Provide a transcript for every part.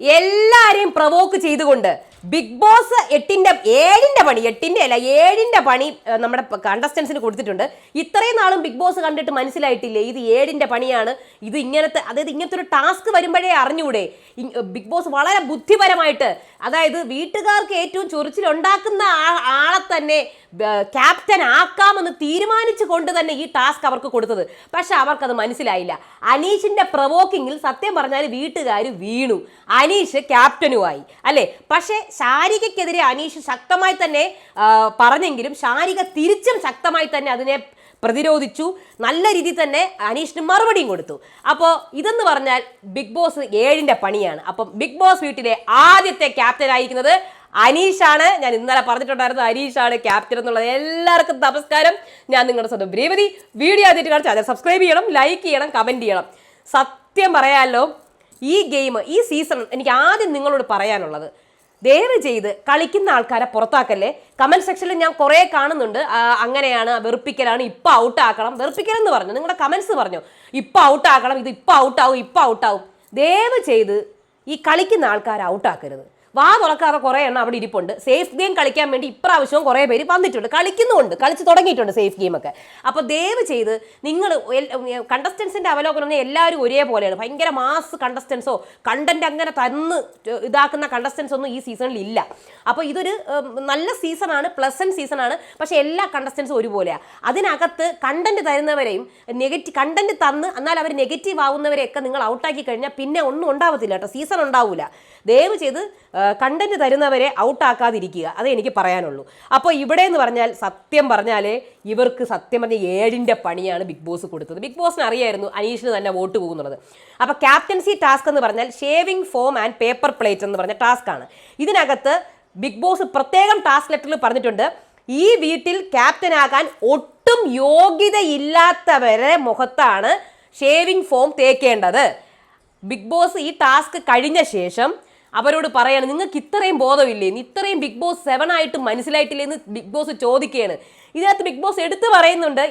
എല്ലാരെയും പ്രവോക്ക് ചെയ്തുകൊണ്ട് big boss എട്ടിന്റെ ഏഴിന്റെ പണി എട്ടിന്റെ അല്ല ഏഴിന്റെ പണി നമ്മുടെ കണ്ടസ്റ്റൻസിന് കൊടുത്തിട്ടുണ്ട്. ഇത്രയും നാളും ബിഗ് ബോസ് കണ്ടിട്ട് മനസ്സിലായിട്ടില്ലേ? ഇത് ഏഴിന്റെ പണിയാണ്. ഇത് ഇങ്ങനത്തെ അതായത് ഇങ്ങനത്തെ ഒരു ടാസ്ക് വരുമ്പോഴേ അറിഞ്ഞൂടെ? ബിഗ് ബോസ് വളരെ ബുദ്ധിപരമായിട്ട് അതായത് വീട്ടുകാർക്ക് ഏറ്റവും ചൊറിച്ചിലുണ്ടാക്കുന്ന ആളെ തന്നെ ക്യാപ്റ്റൻ ആക്കാമെന്ന് തീരുമാനിച്ചു കൊണ്ട് തന്നെ ഈ ടാസ്ക് അവർക്ക് കൊടുത്തത്. പക്ഷെ അവർക്കത് മനസ്സിലായില്ല. അനീഷിന്റെ പ്രവോക്കിങ്ങിൽ സത്യം പറഞ്ഞാൽ വീട്ടുകാർ വീണു. അനീഷ് ക്യാപ്റ്റനുമായി അല്ലേ? പക്ഷേ ശാരികയ്ക്കെതിരെ അനീഷ് ശക്തമായി തന്നെ പറഞ്ഞെങ്കിലും ശാരിക തിരിച്ചും ശക്തമായി തന്നെ അതിനെ പ്രതിരോധിച്ചു. നല്ല രീതിയിൽ തന്നെ അനീഷിന് മറുപടിയും കൊടുത്തു. അപ്പോൾ ഇതെന്ന് പറഞ്ഞാൽ ബിഗ് ബോസ് ഏഴിന്റെ പണിയാണ്. അപ്പം ബിഗ് ബോസ് വീട്ടിലെ ആദ്യത്തെ ക്യാപ്റ്റൻ ആയിരിക്കുന്നത് അനീഷാണ്. ഞാൻ ഇന്നലെ പറഞ്ഞിട്ടുണ്ടായിരുന്നു അനീഷാണ് ക്യാപ്റ്റൻ എന്നുള്ളത്. എല്ലാവർക്കും നമസ്കാരം. ഞാൻ നിങ്ങളുടെ സ്വന്തം ഭ്രീമതി. വീഡിയോ ആദ്യമായിട്ട് കാണിച്ചാൽ അത് സബ്സ്ക്രൈബ് ചെയ്യണം ലൈക്ക് ചെയ്യണം കമന്റ് ചെയ്യണം. സത്യം പറയാമല്ലോ ഈ ഗെയിം ഈ സീസൺ എനിക്ക് ആദ്യം നിങ്ങളോട് പറയാനുള്ളത് ദയവ് ചെയ്ത് കളിക്കുന്ന ആൾക്കാരെ പുറത്താക്കല്ലേ? കമന്റ് സെക്ഷനിൽ ഞാൻ കുറേ കാണുന്നുണ്ട്. അങ്ങനെയാണ് വെറുപ്പിക്കലാണ് ഇപ്പം ഔട്ട് ആക്കണം. വെറുപ്പിക്കലെന്ന് പറഞ്ഞു. നിങ്ങളുടെ കമന്റ്സ് പറഞ്ഞു. ഇപ്പം ഔട്ടാക്കണം ഇത് ഇപ്പം ഔട്ടാവും ഇപ്പം ഔട്ടാവും ദയവ് ചെയ്ത് ഈ കളിക്കുന്ന ആൾക്കാരെ ഔട്ടാക്കരുത് വാ തുറക്കാതെ കുറേ എണ്ണം അവിടെ ഇരിപ്പുണ്ട്. സേഫ് ഗെയിം കളിക്കാൻ വേണ്ടി ഇപ്രാവശ്യവും കുറേ പേര് വന്നിട്ടുണ്ട്. കളിക്കുന്നുണ്ട് കളിച്ച് തുടങ്ങിയിട്ടുണ്ട് സേഫ് ഗെയിമൊക്കെ അപ്പോൾ ദയവ് ചെയ്ത് നിങ്ങൾ കണ്ടസ്റ്റൻസിന്റെ അവലോകനം പറഞ്ഞാൽ എല്ലാവരും ഒരേപോലെയാണ്. ഭയങ്കര മാസ് കണ്ടസ്റ്റൻസോ കണ്ടന്റ് അങ്ങനെ തന്ന് ഇതാക്കുന്ന കണ്ടസ്റ്റൻസ് ഒന്നും ഈ സീസണിൽ ഇല്ല. അപ്പോൾ ഇതൊരു നല്ല സീസണാണ് പ്ലസന്റ് സീസണാണ് പക്ഷേ എല്ലാ കണ്ടസ്റ്റൻസും ഒരുപോലെയാണ് അതിനകത്ത് കണ്ടന്റ് തരുന്നവരെയും നെഗറ്റീവ് കണ്ടന്റ് തന്ന് എന്നാൽ അവർ നെഗറ്റീവ് ആവുന്നവരെയൊക്കെ നിങ്ങൾ ഔട്ടാക്കി കഴിഞ്ഞാൽ പിന്നെ ഒന്നും ഉണ്ടാവത്തില്ല കേട്ടോ. സീസൺ ഉണ്ടാവില്ല ദയവ് ചെയ്ത് കണ്ടന്റ് തരുന്നവരെ ഔട്ടാക്കാതിരിക്കുക അതേ എനിക്ക് പറയാനുള്ളൂ. അപ്പോൾ ഇവിടെ എന്ന് പറഞ്ഞാൽ സത്യം പറഞ്ഞാൽ ഇവർക്ക് സത്യം പറഞ്ഞ ഏഴിന്റെ പണിയാണ് ബിഗ് ബോസ് കൊടുത്തത്. ബിഗ് ബോസിന് അറിയായിരുന്നു അനീഷിന് തന്നെ വോട്ട് പോകുന്നുള്ളത്. അപ്പോൾ ക്യാപ്റ്റൻസി ടാസ്ക് എന്ന് പറഞ്ഞാൽ shaving foam and paper plate എന്ന് പറഞ്ഞ ടാസ്ക്കാണ് ഇതിനകത്ത് ബിഗ് ബോസ് പ്രത്യേകം ടാസ്ക് ലെറ്ററിൽ പറഞ്ഞിട്ടുണ്ട്. ഈ വീട്ടിൽ ക്യാപ്റ്റനാകാൻ ഒട്ടും യോഗ്യതയില്ലാത്തവരെ മുഖത്താണ് ഷേവിംഗ് ഫോം തേക്കേണ്ടത്. ബിഗ് ബോസ് ഈ ടാസ്ക് കഴിഞ്ഞ ശേഷം അവരോട് പറയാണ് നിങ്ങൾക്ക് ഇത്രയും ബോധമില്ലേ? ഇത്രയും ബിഗ് ബോസ് സെവൻ ആയിട്ട് മനസ്സിലായിട്ടില്ലേ എന്ന് ബിഗ് ബോസ് ചോദിക്കുകയാണ്. ഇതിനകത്ത് ബിഗ് ബോസ് എടുത്തു പറയുന്നുണ്ട്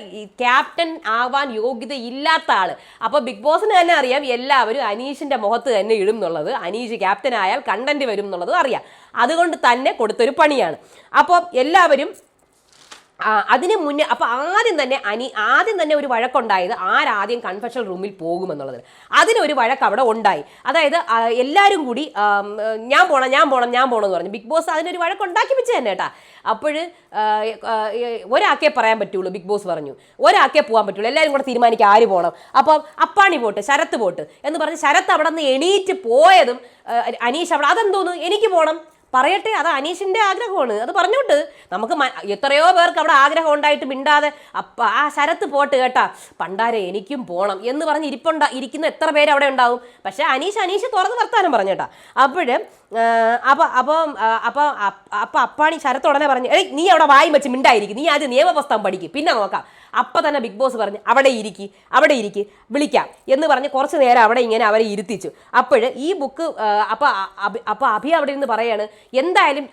ക്യാപ്റ്റൻ ആവാൻ യോഗ്യത ഇല്ലാത്ത ആൾ അപ്പോൾ ബിഗ് ബോസിന് തന്നെ അറിയാം എല്ലാവരും അനീഷിന്റെ മുഖത്ത് തന്നെ ഇടും എന്നുള്ളത്. അനീഷ് ക്യാപ്റ്റൻ ആയാൽ കണ്ടന്റ് വരും എന്നുള്ളത് അറിയാം. അതുകൊണ്ട് തന്നെ കൊടുത്തൊരു പണിയാണ്. അപ്പോൾ എല്ലാവരും അതിന് മുന്നേ അപ്പോൾ ആദ്യം തന്നെ അനി ആദ്യം തന്നെ ഒരു വഴക്കുണ്ടായത് ആരാദ്യം കൺഫെഷൻ റൂമിൽ പോകുമെന്നുള്ളത് അതിനൊരു വഴക്ക് അവിടെ ഉണ്ടായി. അതായത് എല്ലാവരും കൂടി ഞാൻ പോണം ഞാൻ പോണം ഞാൻ പോണം എന്ന് പറഞ്ഞു. ബിഗ് ബോസ് അതിനൊരു വഴക്ക് ഉണ്ടാക്കി വെച്ച് തന്നെ കേട്ടാ. അപ്പോൾ ഒരാക്കേ പറയാൻ പറ്റുള്ളൂ ബിഗ് ബോസ് പറഞ്ഞു. ഒരാക്കേ പോകാൻ പറ്റുള്ളൂ. എല്ലാവരും കൂടെ തീരുമാനിക്കുക ആര് പോകണം അപ്പം അപ്പാണി പോട്ട് ശരത്ത് പോട്ട് എന്ന് പറഞ്ഞ് ശരത്ത് അവിടെ നിന്ന് എണീറ്റ് പോയതും അനീഷ് അവിടെ അതെന്തോന്നു? എനിക്ക് പോകണം പറയട്ടെ അത് അനീഷിന്റെ ആഗ്രഹമാണ്. അത് പറഞ്ഞോട്ട് നമുക്ക് എത്രയോ പേർക്ക് അവിടെ ആഗ്രഹം ഉണ്ടായിട്ട് മിണ്ടാതെ അപ്പ ആ ശരത്ത് പോട്ട് കേട്ടാ പണ്ടാരെ എനിക്കും പോണം എന്ന് പറഞ്ഞ് ഇരിപ്പുണ്ട ഇരിക്കുന്ന എത്ര പേര് അവിടെ ഉണ്ടാവും. പക്ഷേ അനീഷ് അനീഷ് തുറന്ന് വർത്താനം പറഞ്ഞേട്ടാ അപ്പോഴ് അപ്പൊ അപ്പം അപ്പൊ അപ്പൊ അപ്പാണി ശരത്ത് ഉടനെ പറഞ്ഞു ഏയ് നീ അവിടെ വായും വെച്ച് മിണ്ടായിരിക്കും. നീ ആദ്യം നിയമപുസ്തകം പഠിക്കും. പിന്നെ നോക്കാം. അപ്പൊ തന്നെ ബിഗ് ബോസ് പറഞ്ഞ് അവിടെ ഇരിക്കി അവിടെ ഇരിക്കി വിളിക്കാം എന്ന് പറഞ്ഞ് കുറച്ച് നേരം അവിടെ ഇങ്ങനെ അവരെ ഇരുത്തിച്ചു. അപ്പോൾ ഈ ബുക്ക് അപ്പോൾ അപ്പോൾ അപ്പൊ അഭി അവിടെ നിന്ന് പറയാണ് എന്തായാലും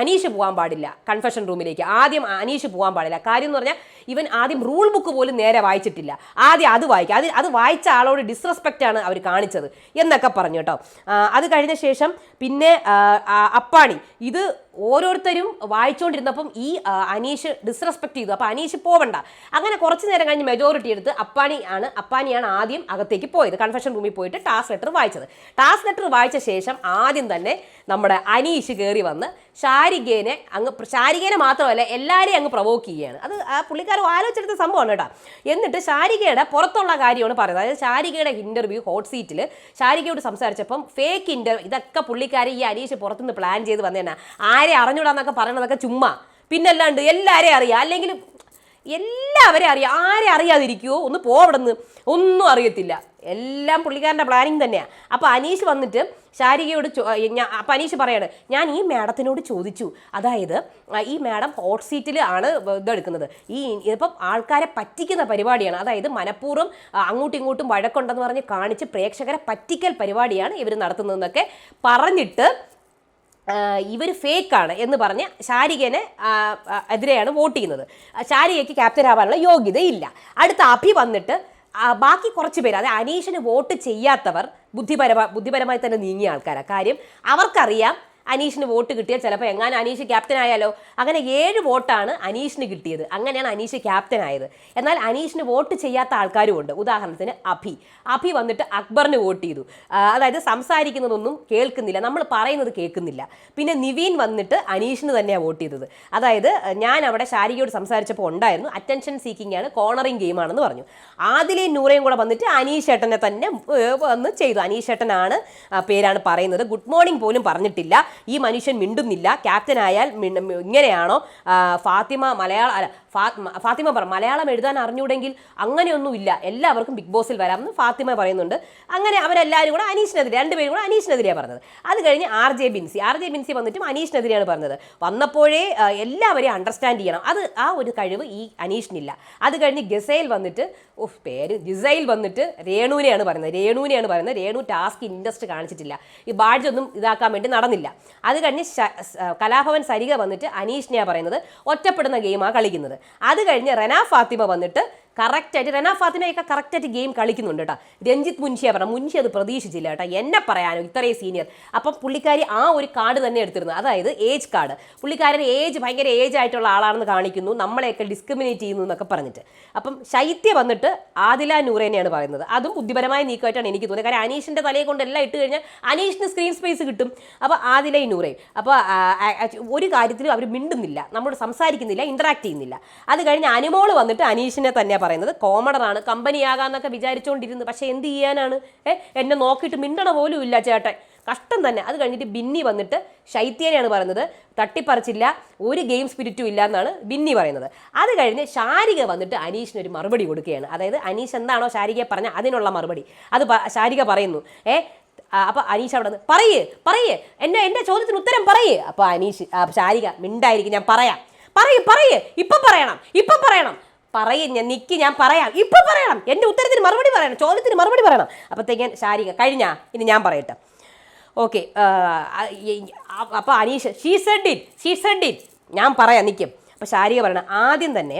അനീഷ് പോകാൻ പാടില്ല കൺഫെഷൻ റൂമിലേക്ക് ആദ്യം അനീഷ് പോകാൻ പാടില്ല. കാര്യം എന്ന് പറഞ്ഞാൽ ഇവൻ ആദ്യം റൂൾ ബുക്ക് പോലും നേരെ വായിച്ചിട്ടില്ല. ആദ്യം അത് വായിക്കുക അത് അത് വായിച്ച ആളോട് ഡിസ്റെസ്പെക്റ്റ് ആണ് അവർ കാണിച്ചത് എന്നൊക്കെ പറഞ്ഞു കേട്ടോ. അത് കഴിഞ്ഞ ശേഷം പിന്നെ അപ്പാണി ഇത് ഓരോരുത്തരും വായിച്ചുകൊണ്ടിരുന്നപ്പം ഈ അനീഷ് ഡിസ്റെസ്പെക്ട് ചെയ്തു. അപ്പോൾ അനീഷ് പോവണ്ട. അങ്ങനെ കുറച്ച് നേരം കഴിഞ്ഞ് മെജോറിറ്റി എടുത്ത് അപ്പാനി ആണ് അപ്പാനിയാണ് ആദ്യം അകത്തേക്ക് പോയത്. കൺഫെഷൻ റൂമിൽ പോയിട്ട് ടാസ്ക് ലെറ്റർ വായിച്ചത്. ടാസ്ക് ലെറ്റർ വായിച്ച ശേഷം ആദ്യം തന്നെ നമ്മുടെ അനീഷ് കയറി വന്ന് ശാരികേനെ അങ്ങ് ശാരികേനെ മാത്രമല്ല എല്ലാവരെയും അങ്ങ് പ്രവോക്ക് ചെയ്യുകയാണ്. അത് ആ പുള്ളിക്കാരൻ ആലോചിച്ചെടുത്ത സംഭവമാണ് കേട്ടോ. എന്നിട്ട് ശാരികയുടെ പുറത്തുള്ള കാര്യമാണ് പറയുന്നത്. അതായത് ശാരികയുടെ ഇന്റർവ്യൂ ഹോട്ട് സീറ്റിൽ ശാരികയോട് സംസാരിച്ചപ്പം ഫേക്ക് ഇന്റർവ്യൂ ഇതൊക്കെ പുള്ളിക്കാരി ഈ അനീഷ് പുറത്തുനിന്ന് പ്ലാൻ ചെയ്ത് വന്നേനാ. ആരെ അറിഞ്ഞൂടാന്നൊക്കെ പറയണതൊക്കെ ചുമ്മാ. പിന്നല്ലാണ്ട് എല്ലാവരെയും അറിയാം. അല്ലെങ്കിൽ എല്ലാവരെയും അറിയാം ആരെ അറിയാതിരിക്കുമോ ഒന്ന് പോവിടുന്ന് ഒന്നും അറിയത്തില്ല. എല്ലാം പുള്ളിക്കാരന്റെ പ്ലാനിങ് തന്നെയാണ് അപ്പോൾ അനീഷ് വന്നിട്ട് ശാരികയോട് ഞാൻ അപ്പം അനീഷ് പറയാണ് ഞാൻ ഈ മാഡത്തിനോട് ചോദിച്ചു. അതായത് ഈ മാഡം ഹോട്ട് സീറ്റിൽ ആണ് ഇതെടുക്കുന്നത് ഈ ഇപ്പം ആൾക്കാരെ പറ്റിക്കുന്ന പരിപാടിയാണ്. അതായത് മനഃപൂർവം അങ്ങോട്ടും ഇങ്ങോട്ടും വഴക്കുണ്ടെന്ന് പറഞ്ഞ് കാണിച്ച് പ്രേക്ഷകരെ പറ്റിക്കൽ പരിപാടിയാണ് ഇവർ നടത്തുന്നതെന്നൊക്കെ പറഞ്ഞിട്ട് ഇവർ ഫേക്കാണ് എന്ന് പറഞ്ഞ് ശാരികനെ എതിരെയാണ് വോട്ട് ചെയ്യുന്നത്. ശാരികയ്ക്ക് ക്യാപ്റ്റൻ ആവാനുള്ള യോഗ്യതയില്ല. അടുത്ത അഭി വന്നിട്ട് ബാക്കി കുറച്ച് പേര് അതായത് അനീഷിന് വോട്ട് ചെയ്യാത്തവർ ബുദ്ധിപരമ ബുദ്ധിപരമായി തന്നെ നീങ്ങിയ ആൾക്കാരാണ് കാര്യം അവർക്കറിയാം അനീഷിന് വോട്ട് കിട്ടിയാൽ ചിലപ്പോൾ എങ്ങാനും അനീഷ് ക്യാപ്റ്റൻ ആയാലോ? അങ്ങനെ ഏഴ് വോട്ടാണ് അനീഷിന് കിട്ടിയത്. അങ്ങനെയാണ് അനീഷ് ക്യാപ്റ്റൻ ആയത്. എന്നാൽ അനീഷിന് വോട്ട് ചെയ്യാത്ത ആൾക്കാരും ഉണ്ട്. ഉദാഹരണത്തിന് അഭി. അഭി വന്നിട്ട് അക്ബറിന് വോട്ട് ചെയ്തു. അതായത് സംസാരിക്കുന്നതൊന്നും കേൾക്കുന്നില്ല. നമ്മൾ പറയുന്നത് കേൾക്കുന്നില്ല. പിന്നെ നിവീൻ വന്നിട്ട് അനീഷിന് തന്നെയാണ് വോട്ട് ചെയ്തത്. അതായത് ഞാൻ അവിടെ ശാരികയോട് സംസാരിച്ചപ്പോൾ ഉണ്ടായിരുന്നു. അറ്റൻഷൻ സീക്കിംഗ് ആണ് കോർണറിങ് ഗെയിമാണെന്ന് പറഞ്ഞു. ആദിലയും നൂറയും കൂടെ വന്നിട്ട് അനീഷ് ഏട്ടനെ തന്നെ വന്ന് ചെയ്തു. അനീഷ് ഏട്ടനാണ് പേരാണ് പറയുന്നത്. ഗുഡ് മോർണിംഗ് പോലും പറഞ്ഞിട്ടില്ല. ഈ മനുഷ്യൻ മിണ്ടുന്നില്ല. ക്യാപ്റ്റൻ ആയാൽ ഇങ്ങനെയാണോ? ഫാത്തിമ മലയാള അല്ല ഫാത്തിമ പറ മലയാളം എഴുതാൻ അറിഞ്ഞൂടെങ്കിൽ അങ്ങനെയൊന്നുമില്ല. എല്ലാവർക്കും ബിഗ് ബോസിൽ വരാമെന്ന് ഫാത്തിമ പറയുന്നുണ്ട്. അങ്ങനെ അവരെല്ലാവരും കൂടെ അനീഷിനെതിരെ രണ്ടുപേരും കൂടെ അനീഷിനെതിരെയാണ് പറഞ്ഞത്. അത് കഴിഞ്ഞ് R J Binsi R J Binsi വന്നിട്ടും അനീഷിനെതിരെയാണ് പറഞ്ഞത്. വന്നപ്പോഴേ എല്ലാവരെയും അണ്ടർസ്റ്റാൻഡ് ചെയ്യണം. അത് ആ ഒരു കഴിവ് ഈ അനീഷിനില്ല. അത് കഴിഞ്ഞ് ഗസൈൽ വന്നിട്ട് ഓഹ് പേര് ഗിസയിൽ വന്നിട്ട് രേണുവിനെയാണ് പറയുന്നത്. രേണുവിനെയാണ് പറയുന്നത്. രേണു ടാസ്ക് ഇൻട്രസ്റ്റ് കാണിച്ചിട്ടില്ല. ഈ ബാഡ്ജൊന്നും ഇതാക്കാൻ വേണ്ടി നടന്നില്ല. അത് കഴിഞ്ഞ് കലാഭവൻ സരിക വന്നിട്ട് അനീഷിനെയാണ് പറയുന്നത്. ഒറ്റപ്പെടുന്ന ഗെയിമാണ് കളിക്കുന്നത്. അത് കഴിഞ്ഞ് റെന ഫാത്തിമ വന്നിട്ട് കറക്റ്റായിട്ട് റെന ഫാത്തിമയൊക്കെ കറക്റ്റായിട്ട് ഗെയിം കളിക്കുന്നുണ്ട് കേട്ടോ രഞ്ജിത്ത് മുൻഷിയെ പറഞ്ഞ. മുൻഷി അത് പ്രതീക്ഷിച്ചില്ല കേട്ടോ എന്നെ പറയാനോ ഇത്രയും സീനിയർ അപ്പം പുള്ളിക്കാരി ആ ഒരു കാർഡ് തന്നെ എടുത്തിരുന്നു. അതായത് ഏജ് കാർഡ് പുള്ളിക്കാരൻ ഏജ് ഭയങ്കര ഏജ് ആയിട്ടുള്ള ആളാണെന്ന് കാണിക്കുന്നു. നമ്മളെയൊക്കെ ഡിസ്ക്രിമിനേറ്റ് ചെയ്യുന്നു എന്നൊക്കെ പറഞ്ഞിട്ട്. അപ്പം ശൈത്യ വന്നിട്ട് ആദില നൂറേനെയാണ് പറയുന്നത്. അതും ബുദ്ധിപരമായ നീക്കമായിട്ടാണ് എനിക്ക് തോന്നിയത്. കാരണം അനീഷിന്റെ തലയെ കൊണ്ട് എല്ലാം ഇട്ട് കഴിഞ്ഞാൽ അനീഷിന് സ്ക്രീൻ സ്പേസ് കിട്ടും. അപ്പോൾ ആദിലയും നൂറയും അപ്പോൾ ഒരു കാര്യത്തിലും അവർ മിണ്ടുന്നില്ല. നമ്മൾ സംസാരിക്കുന്നില്ല ഇൻട്രാക്ട് ചെയ്യുന്നില്ല. അത് കഴിഞ്ഞ് അനുമോൾ വന്നിട്ട് അനീഷിനെ തന്നെയാണ് പറയുന്നത്. കോമഡറാണ് കമ്പനിയാകാന്നൊക്കെ വിചാരിച്ചുകൊണ്ടിരുന്നു പക്ഷേ എന്ത് ചെയ്യാനാണ്? ഏ എന്നെ നോക്കിയിട്ട് മിണ്ടണ പോലും ഇല്ല ചേട്ടൻ. കഷ്ടം തന്നെ. അത് കഴിഞ്ഞിട്ട് ബിന്നി വന്നിട്ട് ശൈത്യേനെയാണ് പറയുന്നത്. തട്ടിപ്പറിച്ചില്ല. ഒരു ഗെയിം സ്പിരിറ്റും ഇല്ല എന്നാണ് ബിന്നി പറയുന്നത്. അത് കഴിഞ്ഞ് ശാരിക വന്നിട്ട് അനീഷിന് ഒരു മറുപടി കൊടുക്കുകയാണ്. അതായത് അനീഷ് എന്താണോ ശാരികയെ പറഞ്ഞ അതിനുള്ള മറുപടി. അത് ശാരിക പറയുന്നു. ഏ അപ്പോൾ അപ്പൊ അനീഷ് അവിടെ നിന്ന് പറയേ പറയേ. എന്നെ എന്റെ ചോദ്യത്തിന് ഉത്തരം പറയേ. അപ്പോൾ അനീഷ് ശാരിക മിണ്ടായിരിക്കും. ഞാൻ പറയാം. പറയേ പറയേ. ഇപ്പൊ പറയണം. ഇപ്പൊ പറയണം. പറയും ഞാൻ നിക്ക് ഞാൻ പറയാം. ഇപ്പൊ പറയണം. എന്റെ ഉത്തരത്തിന് മറുപടി പറയണം. ചോദ്യത്തിന് മറുപടി പറയണം. അപ്പത്തേക്ക് ശാരിക കഴിഞ്ഞാ. ഇനി ഞാൻ പറയട്ടെ. ഓക്കെ അപ്പോൾ Aneesh she said it she said it ഞാൻ പറയാം നിൽക്കും അപ്പോൾ ശാരിക പറയണം. ആദ്യം തന്നെ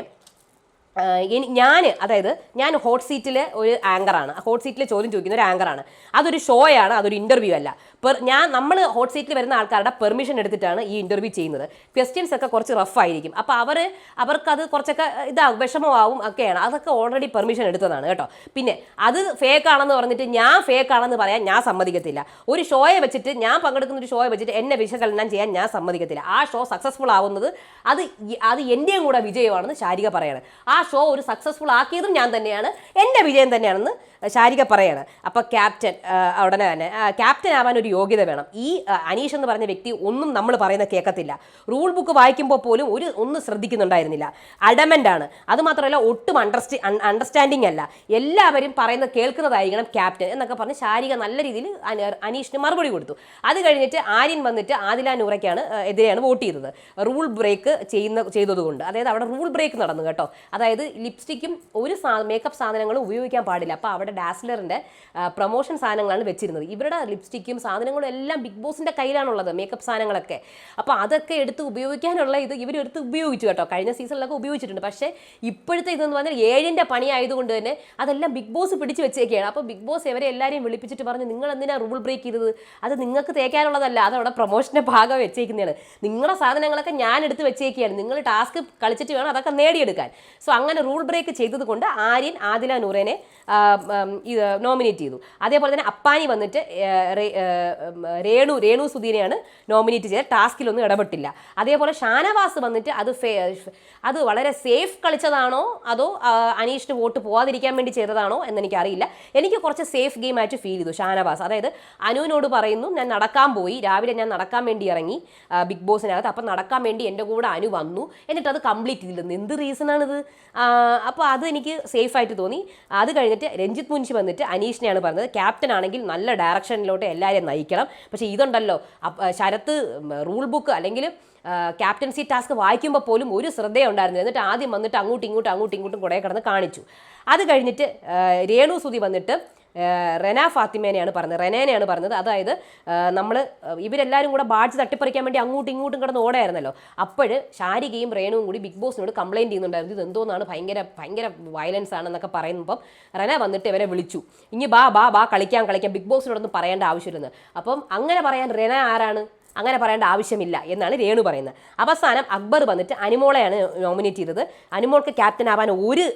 ഇനി ഞാൻ അതായത് ഞാൻ ഹോട്ട് സീറ്റിൽ ഒരു ആങ്കറാണ് ഹോട്ട് സീറ്റിൽ ചോദ്യം ചോദിക്കുന്ന ഒരു ആങ്കറാണ് അതൊരു ഷോയാണ് അതൊരു ഇന്റർവ്യൂ അല്ല. പെർ ഞാൻ നമ്മൾ ഹോട്ട് സീറ്റിൽ വരുന്ന ആൾക്കാരുടെ പെർമിഷൻ എടുത്തിട്ടാണ് ഈ ഇന്റർവ്യൂ ചെയ്യുന്നത്. ക്വസ്റ്റ്യൻസ് ഒക്കെ കുറച്ച് റഫ് ആയിരിക്കും. അപ്പോൾ അവർ അവർക്കത് കുറച്ചൊക്കെ ഇതാകും വിഷമമാവും ഒക്കെയാണ്. അതൊക്കെ ഓൾറെഡി പെർമിഷൻ എടുത്തതാണ് കേട്ടോ. പിന്നെ അത് ഫേക്ക് ആണെന്ന് പറഞ്ഞിട്ട് ഞാൻ ഫേക്ക് ആണെന്ന് പറയാൻ ഞാൻ സമ്മതിക്കത്തില്ല. ഒരു ഷോയെ വെച്ചിട്ട് ഞാൻ പങ്കെടുക്കുന്ന ഒരു ഷോയെ വെച്ചിട്ട് എന്നെ വിശകലനം ചെയ്യാൻ ഞാൻ സമ്മതിക്കത്തില്ല. ആ ഷോ സക്സസ്ഫുൾ ആവുന്നത് അത് അത് എന്റെയും കൂടെ വിജയമാണെന്ന് ശാരിക പറയാണ്. ആ ഷോ ഒരു സക്സസ്ഫുൾ ആക്കിയതും ഞാൻ തന്നെയാണ്. എന്റെ വിജയം തന്നെയാണെന്ന് ശാരിക പറയാണ്. അപ്പോൾ ക്യാപ്റ്റൻ ഉടനെ തന്നെ ക്യാപ്റ്റൻ ആവാൻ ഒരു യോഗ്യത വേണം. ഈ അനീഷ് എന്ന് പറഞ്ഞ വ്യക്തി ഒന്നും നമ്മൾ പറയുന്ന കേൾക്കത്തില്ല. റൂൾ ബുക്ക് വായിക്കുമ്പോൾ പോലും ഒരു ഒന്നും ശ്രദ്ധിക്കുന്നുണ്ടായിരുന്നില്ല. അഡമന്റ് ആണ്. അതുമാത്രമല്ല ഒട്ടും അണ്ടർസ്റ്റി അണ്ടർസ്റ്റാൻഡിങ് അല്ല. എല്ലാവരും പറയുന്ന കേൾക്കുന്നതായിരിക്കണം ക്യാപ്റ്റൻ എന്നൊക്കെ പറഞ്ഞ് ശാരിക നല്ല രീതിയിൽ അന- അനീഷിന് മറുപടി കൊടുത്തു. അത് കഴിഞ്ഞിട്ട് ആര്യൻ വന്നിട്ട് ആദില നൂറയ്ക്കാണ് എതിരെയാണ് വോട്ട് ചെയ്തത്. റൂൾ ബ്രേക്ക് ചെയ്യുന്ന ചെയ്തതുകൊണ്ട്. അതായത് അവിടെ റൂൾ ബ്രേക്ക് നടന്നു കേട്ടോ. അതായത് ലിപ്സ്റ്റിക്കും ഒരു മേക്കപ്പ് സാധനങ്ങളും ഉപയോഗിക്കാൻ പാടില്ല. അപ്പോൾ അവിടെ ഡാസ്ലറിന്റെ പ്രൊമോഷൻ സാധനങ്ങളാണ് വെച്ചിരുന്നത്. ഇവരുടെ ലിപ്സ്റ്റിക്കും സാധനങ്ങളും എല്ലാം ബിഗ് ബോസിന്റെ കയ്യിലാണുള്ളത് മേക്കപ്പ് സാധനങ്ങളൊക്കെ. അപ്പോൾ അതൊക്കെ എടുത്ത് ഉപയോഗിക്കാനുള്ള ഇത് ഇവരെടുത്ത് ഉപയോഗിച്ചു കേട്ടോ. കഴിഞ്ഞ സീസണിലൊക്കെ ഉപയോഗിച്ചിട്ടുണ്ട്. പക്ഷേ ഇപ്പോഴത്തെ ഇതെന്ന് പറഞ്ഞാൽ ഏഴിന്റെ പണി ആയതുകൊണ്ട് തന്നെ അതെല്ലാം ബിഗ് ബോസ് പിടിച്ച് വെച്ചേക്കുകയാണ് അപ്പോൾ ബിഗ് ബോസ് ഇവരെ എല്ലാവരെയും വിളിപ്പിച്ചിട്ട് പറഞ്ഞു നിങ്ങൾ എന്തിനാ റൂൾ ബ്രേക്ക് ചെയ്തത്? അത് നിങ്ങൾക്ക് തേക്കാനുള്ളതല്ല. അതവിടെ പ്രൊമോഷന്റെ ഭാഗം വെച്ചേക്കുന്നതാണ്. നിങ്ങളുടെ സാധനങ്ങളൊക്കെ ഞാൻ എടുത്ത് വെച്ചേക്കുകയാണ് നിങ്ങൾ ടാസ്ക് കളിച്ചിട്ട് വേണം അതൊക്കെ നേടിയെടുക്കാൻ. സോ അങ്ങനെ റൂൾ ബ്രേക്ക് ചെയ്തതുകൊണ്ട് ആര്യൻ ആദില നൂറേനെ ഇത് നോമിനേറ്റ് ചെയ്തു. അതേപോലെ തന്നെ അപ്പാനി വന്നിട്ട് രേണു രേണു സുധീനെയാണ് നോമിനേറ്റ് ചെയ്തത്. ടാസ്കിലൊന്നും ഇടപെട്ടില്ല. അതേപോലെ ഷാനവാസ് വന്നിട്ട് അത് അത് വളരെ സേഫ് കളിച്ചതാണോ? അതോ അനീഷിന് വോട്ട് പോവാതിരിക്കാൻ വേണ്ടി ചെയ്തതാണോ എന്ന് എനിക്കറിയില്ല എനിക്ക് കുറച്ച് സേഫ് ഗെയിം ആയിട്ട് ഫീൽ ചെയ്തു ഷാനവാസ്. അതായത് അനുവിനോട് പറയുന്നു ഞാൻ നടക്കാൻ പോയി. രാവിലെ ഞാൻ നടക്കാൻ വേണ്ടി ഇറങ്ങി ബിഗ് ബോസിനകത്ത് അപ്പം നടക്കാൻ വേണ്ടി എന്റെ കൂടെ അനു വന്നു. എന്നിട്ട് അത് കംപ്ലീറ്റ് ചെയ്തില്ലെന്ന് എന്ത് റീസണാണിത് അപ്പോൾ അത് എനിക്ക് സേഫ് ആയിട്ട് തോന്നി. അത് കഴിഞ്ഞിട്ട് രഞ്ജിത്ത് മുൻഷി വന്നിട്ട് അനീഷിനെയാണ് പറഞ്ഞത്. ക്യാപ്റ്റൻ ആണെങ്കിൽ നല്ല ഡയറക്ഷനിലോട്ട് എല്ലാവരെയും നയിക്കണം. പക്ഷേ ഇതുണ്ടല്ലോ ശരത്ത് റൂൾ ബുക്ക് അല്ലെങ്കിൽ ക്യാപ്റ്റൻസി ടാസ്ക് വായിക്കുമ്പോൾ പോലും ഒരു ശ്രദ്ധയുണ്ടായിരുന്നില്ല എന്നിട്ട് ആദ്യം വന്നിട്ട് അങ്ങോട്ടും ഇങ്ങോട്ടും അങ്ങോട്ടും ഇങ്ങോട്ടും കുറേ കിടന്ന് കാണിച്ചു. അത് കഴിഞ്ഞിട്ട് രേണു സുതി വന്നിട്ട് റെന ഫാത്തിമേനെയാണ് പറഞ്ഞത്. റെനേനെയാണ് പറഞ്ഞത്. അതായത് നമ്മൾ ഇവരെല്ലാവരും കൂടെ ബാഡ്ജ് തട്ടിപ്പറിക്കാൻ വേണ്ടി അങ്ങോട്ടും ഇങ്ങോട്ടും കിടന്ന് ഓടായിരുന്നല്ലോ. അപ്പോൾ ശാരികയും റേണുവും കൂടി ബിഗ് ബോസിനോട് കംപ്ലൈന്റ് ചെയ്യുന്നുണ്ടായിരുന്നു. ഇത് എന്തോന്നാണ് ഭയങ്കര ഭയങ്കര വയലൻസ് ആണെന്നൊക്കെ പറയുമ്പം റെന വന്നിട്ട് ഇവരെ വിളിച്ചു. ഇനി ബാ ബാ ബാ കളിക്കാം കളിക്കാം. ബിഗ് ബോസിനോടൊന്നും പറയേണ്ട ആവശ്യമില്ലെന്ന്. അപ്പം അങ്ങനെ പറയാൻ റെന ആരാണ്? അങ്ങനെ പറയേണ്ട ആവശ്യമില്ല എന്നാണ് രേണു പറയുന്നത്. അവസാനം അക്ബർ വന്നിട്ട് അനുമോളെയാണ് നോമിനേറ്റ് ചെയ്തത്. അനിമോൾക്ക് ക്യാപ്റ്റൻ ആവാൻ ഒരു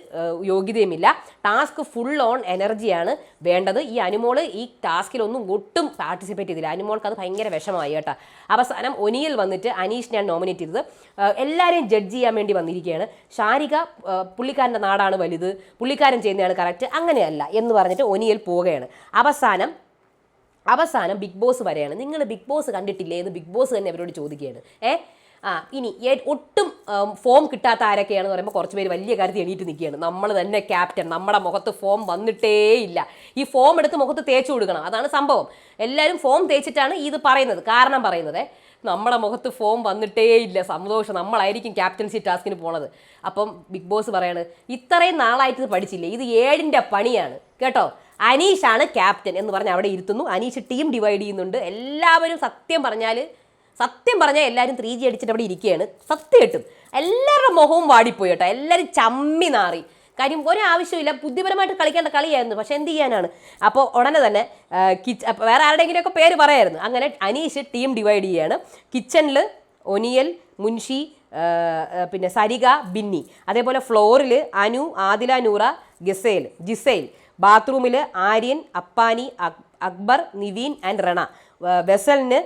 യോഗ്യതയുമില്ല. ടാസ്ക് ഫുൾ ഓൺ എനർജിയാണ് വേണ്ടത്. ഈ അനിമോൾ ഈ ടാസ്കിലൊന്നും ഒട്ടും പാർട്ടിസിപ്പേറ്റ് ചെയ്തില്ല. അനിമോൾക്ക് അത് ഭയങ്കര വിഷമമായി കേട്ടോ. അവസാനം ഒനിയിൽ വന്നിട്ട് അനീഷിനെയാണ് നോമിനേറ്റ് ചെയ്തത്. എല്ലാവരെയും ജഡ്ജ് ചെയ്യാൻ വേണ്ടി വന്നിരിക്കുകയാണ്. ഏഹ്, പുള്ളിക്കാരന്റെ നാടാണ് വലുത്. പുള്ളിക്കാരൻ ചെയ്യുന്നതാണ് കറക്റ്റ് അങ്ങനെയല്ല എന്ന് പറഞ്ഞിട്ട് ഒനിയിൽ പോവുകയാണ്. അവസാനം അവസാനം ബിഗ് ബോസ് വരെയാണ്. നിങ്ങൾ ബിഗ് ബോസ് കണ്ടിട്ടില്ലേ എന്ന് ബിഗ് ബോസ് തന്നെ അവരോട് ചോദിക്കുകയാണ്. ഏ? ആ ഇനി ഒട്ടും ഫോം കിട്ടാത്ത ആരൊക്കെയാണെന്ന് പറയുമ്പോൾ കുറച്ച് പേര് വലിയ കാര്യത്തിൽ എണീറ്റ് നിൽക്കുകയാണ്. നമ്മൾ തന്നെ ക്യാപ്റ്റൻ നമ്മുടെ മുഖത്ത് ഫോം വന്നിട്ടേ ഇല്ല ഈ ഫോം എടുത്ത് മുഖത്ത് തേച്ച് കൊടുക്കണം. അതാണ് സംഭവം. എല്ലാവരും ഫോം തേച്ചിട്ടാണ് ഇത് പറയുന്നത്. കാരണം പറയുന്നത് നമ്മുടെ മുഖത്ത് ഫോം വന്നിട്ടേ ഇല്ല സന്തോഷം. നമ്മളായിരിക്കും ക്യാപ്റ്റൻസി ടാസ്കിന് പോണത്. അപ്പം ബിഗ് ബോസ് പറയാണ് ഇത്രയും നാളായിട്ട് പഠിച്ചില്ലേ? ഇത് ഏഴിന്റെ പണിയാണ്. കേട്ടോ? അനീഷാണ് ക്യാപ്റ്റൻ എന്ന് പറഞ്ഞ് അവിടെ ഇരുത്തുന്നു. അനീഷ് ടീം ഡിവൈഡ് ചെയ്യുന്നുണ്ട്. എല്ലാവരും സത്യം പറഞ്ഞാൽ സത്യം പറഞ്ഞാൽ എല്ലാവരും ത്രീ ജി അടിച്ചിട്ട് അവിടെ ഇരിക്കുകയാണ്. സത്യം കിട്ടും. എല്ലാവരുടെ മുഖവും വാടിപ്പോയി കേട്ടോ. എല്ലാവരും ചമ്മി നാറി. കാര്യം ഒരാവശ്യമില്ല ബുദ്ധിപരമായിട്ട് കളിക്കേണ്ട കളിയായിരുന്നു. പക്ഷെ എന്ത് ചെയ്യാനാണ്? അപ്പോൾ ഉടനെ തന്നെ കിച്ച് വേറെ ആരുടെയെങ്കിലുമൊക്കെ പേര് പറയായിരുന്നു. അങ്ങനെ അനീഷ് ടീം ഡിവൈഡ് ചെയ്യുകയാണ്. കിച്ചണിൽ ഒനിയൽ മുൻഷി പിന്നെ സരിക ബിന്നി. അതേപോലെ ഫ്ലോറിൽ അനു ആദില നൂറ ഗസേൽ ജിസേൽ. ബാത്റൂമിൽ ആര്യൻ അപ്പാനി അക്ബർ നിവീൻ ആൻഡ് റണ. വെസലിന്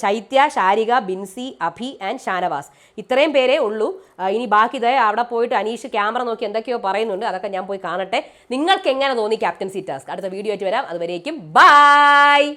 ശൈത്യ ശാരിക ബിൻസി അഭി ആൻഡ് ഷാനവാസ്. ഇത്രയും പേരേ ഉള്ളൂ. ഇനി ബാക്കി ഇതേ അവിടെ പോയിട്ട് അനീഷ് ക്യാമറ നോക്കി എന്തൊക്കെയോ പറയുന്നുണ്ട്. അതൊക്കെ ഞാൻ പോയി കാണട്ടെ. നിങ്ങൾക്ക് എങ്ങനെ തോന്നി ക്യാപ്റ്റൻസി ടാസ്ക്? അടുത്ത വീഡിയോ ആയിട്ട് വരാം. അതുവരേക്കും ബൈ!